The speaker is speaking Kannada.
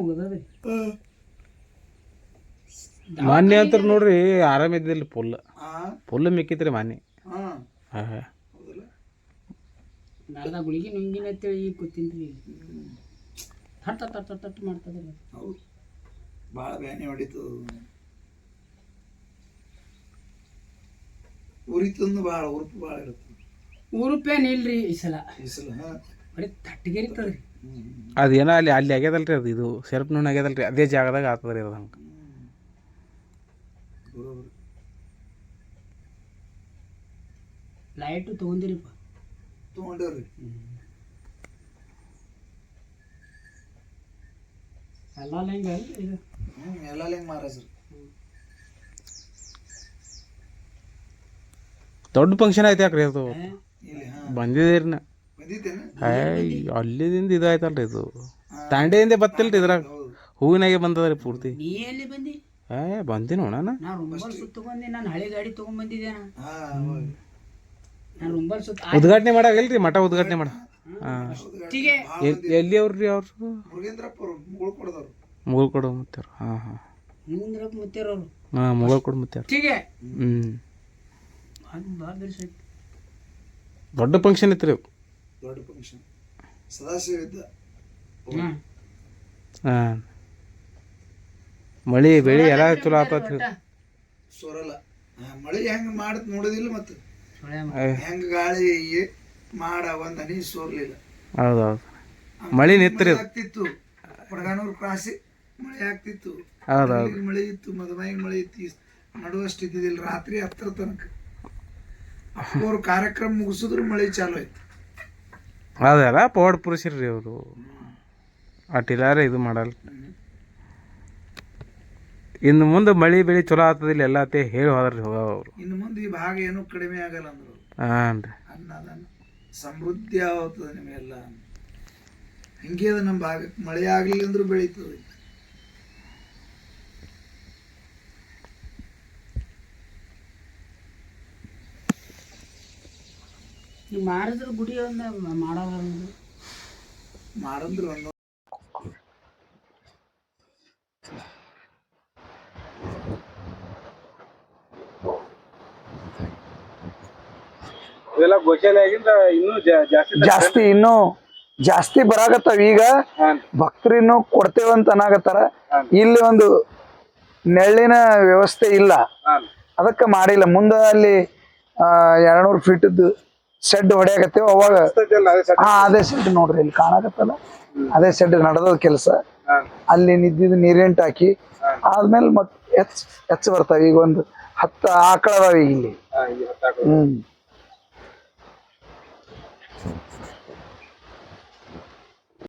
ಮುಗದದ್ರಿ ಮಾನ್ಯ ಅಂತ ನೋಡ್ರಿ ಆರಾಮ ಇದ್ದಿಲ್ಲ ಫುಲ್ ಆ ಫುಲ್ ಮಿಕ್ಕಿತ್ರಿ ಹೌದಲ್ಲ? ನಾಳ್ದ ಗುಳಿಗೆ ನುಂಗಿನ ಅಂತೇಳಿ ಈಗ ಕೂತಿನ್ರಿ. ತಟ್ ತಟ್ ತಟ್ ತಟ್ ಮಾಡ್ತದ್ರಿ ಹೌದು. ಭಾಳ ಬ್ಯಾನೆ ಹೊಡಿತು ಉರಿತಂದು ಭಾಳ ಉರುಪು ಭಾಳ ಇರುತ್ತೆ ಇಲ್ರಿ ಈ ಸಲ. ಈ ಸಲ ಬರೀ ತಟ್ಟಿಗೆರಿತದ್ರಿ ಅದೇನೋ ಅಲ್ಲಿ ಅಲ್ಲಿ ಆಗ್ಯದಲ್ರಿ ಅದು ಇದು ಸೆರಪ್ ಆಗ್ಯದಲ್ಲ ಆಗ್ಯದಲ್ರಿ ಅದೇ ಜಾಗದಾಗ ಆಗ್ತದ್ರಿ ಅದು ಹಂಗೆ. ಲೈಟು ತೊಗೊಂದಿರಿಪ್ಪ ತೊಗೊಂಡೇವ್ರಿ. ಎಲ್ಲ ಹೆಂಗೆ ಇದು ಹ್ಞೂ ಎಲ್ಲ ಹೆಂಗೆ ಮಹಾರಾಜರು ದೊಡ್ಡ ಫಂಕ್ಷನ್ ಐತೆ ಯಾಕ್ರಿ ಅದು ಇಲ್ಲಿ ಹಾ. ಬಂದಿದ್ದೀರಿ ನಾ ಅಲ್ಲಿದಿಂದ ಇದಾಯ್ತಲ್ರಿ ಇದು. ತಾಂಡೆಯಿಂದ ಬತ್ತಿಲ್ರಿ ಇದ್ರಾಗ. ಹೂವಿನಾಗೆ ಬಂದದ್ರಿ ಪೂರ್ತಿ. ನೀ ಎಲ್ಲಿ ಬಂದಿ? ಏ ಬಂದಿನ ನೋಡಣ ನಾ ರುಂಬಲ್ ಸುತ್ತ ಬಂದಿ ನಾನು ಹಳೆ ಗಾಡಿ ತೊಗೊಂಬಂದಿದ್ದೆ ನಾ ಹಾ ನಾನು ರುಂಬಲ್ ಸುತ್ತ ಉದ್ಘಾಟನೆ ಮಾಡಾಗಲ್ರಿ ಮಠ ಉದ್ಘಾಟನೆ ಮಾಡ. ಎಲ್ಲಿ ಅವ್ರಿ? ಅವ್ರು ಮುಗುಳು ಕೊಡೋ ಮುತ್ತಾರ ಹಾಂ ಹಾಂ. ಹಾಂ ಮುಗುಳ್ ಕೊಡ ಮುತ್ತಾರ ಹ್ಮ್. ದೊಡ್ಡ ಫಂಕ್ಷನ್ ಇತ್ತು ರೀ ದೊಡ್ಡ ಫಂಕ್ಷನ್ ಸದಾಶಿವ ಇದ್ದ ಹಾಂ ಹಾಂ. ಮಳಿ ಬೆಳಿ ಎಲ್ಲ ಚಲೋ ಆಪತ್ ಸೊರಲ್ಲ ಮಳೆ ಹೆಂಗ್ ಮಾಡತ್ ನೋಡೋದಿಲ್ಲ ಮತ್ತು. ಹೆಂಗೆ ಗಾಳಿ ಮಾಡ ಒಂದು ಅನಿ ಸೋರ್ಲಿಲ್ಲ. ಹೌದು ಹೌದು ಮಳಿ ನಿತ್ರಿ ಮಳೆ ಆಗ್ತಿತ್ತು. ಕೊಡಗಾನೂರು ಕ್ರಾಸಿ ಮಳೆ ಆಗ್ತಿತ್ತು. ಹೌದು ಹೌದು ಮಳೆ ಇತ್ತು ಮದುವೆ ಮಳೆ ಇತ್ತು. ನಡುವಷ್ಟು ಇದ್ದಿದ್ದಿಲ್ಲ. ರಾತ್ರಿ ಹತ್ತರ ತನಕ. ಅವ್ರು ಕಾರ್ಯಕ್ರಮ ಮುಗಿಸಿದ್ರು ಮಳೆ ಚಾಲು ಆಯ್ತು. ಅದೆಲ್ಲ ಪೌಡ್ ಪುರುಷರು ಅವರು. ಅಟ್ಟಿಲಾರ ಇದು ಮಾಡಲ್ಲ. ಇನ್ನು ಮುಂದೆ ಮಳಿ ಬೆಳೆ ಚಲೋ ಆಗ್ತದಿಲ್ಲ ಎಲ್ಲ ಅತ್ತೆ ಹೇಳಿ ಹೋದ್ರಿ ಹೋಗ ಅವರು. ಇನ್ನು ಮುಂದೆ ಈ ಭಾಗ ಏನು ಕಡಿಮೆ ಆಗಲ್ಲ ಅಂದ್ರು. ಹಾಂ ರೀ ಅನ್ನದಾನ ಸಮೃದ್ಧಿ ಆಗ್ತದೆ ನಿಮಗೆಲ್ಲ ಹಿಂಗೆ ಅದು ನಮ್ಮ ಭಾಗಕ್ಕೆ ಮಳೆ ಆಗಲಿಲ್ಲ ಅಂದ್ರೂ ಬೆಳೀತದೆ. ನೀವು ಮಾಡಿದ್ರ ಗುಡಿ ಒಂದು ಮಾಡಂದ್ರು ಜಾಸ್ತಿ ಇನ್ನು ಇನ್ನೂ ಜಾಸ್ತಿ ಬರಾಕತ್ತಾವ ಈಗ. ಭಕ್ತರಿನ್ನು ಕೊಡ್ತೇವಂತ ಅನ್ನಾಗತ್ತಾರ ಇಲ್ಲಿ ಒಂದು ನೆಳ್ಳಿನ ವ್ಯವಸ್ಥೆ ಇಲ್ಲ. ಅದಕ್ಕೆ ಮಾಡಿಲ್ಲ. ಮುಂದೆ ಅಲ್ಲಿ ಎರಡ್ನೂರು ಫೀಟದ್ದು ಶೆಡ್ ಹೊಡೆಯಕತ್ತೇವ ಅವಾಗ ಹಾ ಅದೇ ಶೆಡ್ ನೋಡ್ರಿ ಇಲ್ಲಿ ಕಾಣಕತ್ತಲ್ಲ. ಅದೇ ಶೆಡ್ ನಡೆದ ಕೆಲಸ. ಅಲ್ಲಿ ನಿದ್ದಿದ್ ನೀರೆಂಟ್ ಹಾಕಿ ಆದ್ಮೇಲೆ ಮತ್ ಹೆಚ್ಚು ಹೆಚ್ಚು ಬರ್ತಾವ. ಈಗ ಒಂದು ಹತ್ತು ಆಕಳ ಅದಾವ ಈಗ ಇಲ್ಲಿ ಹ್ಮ್.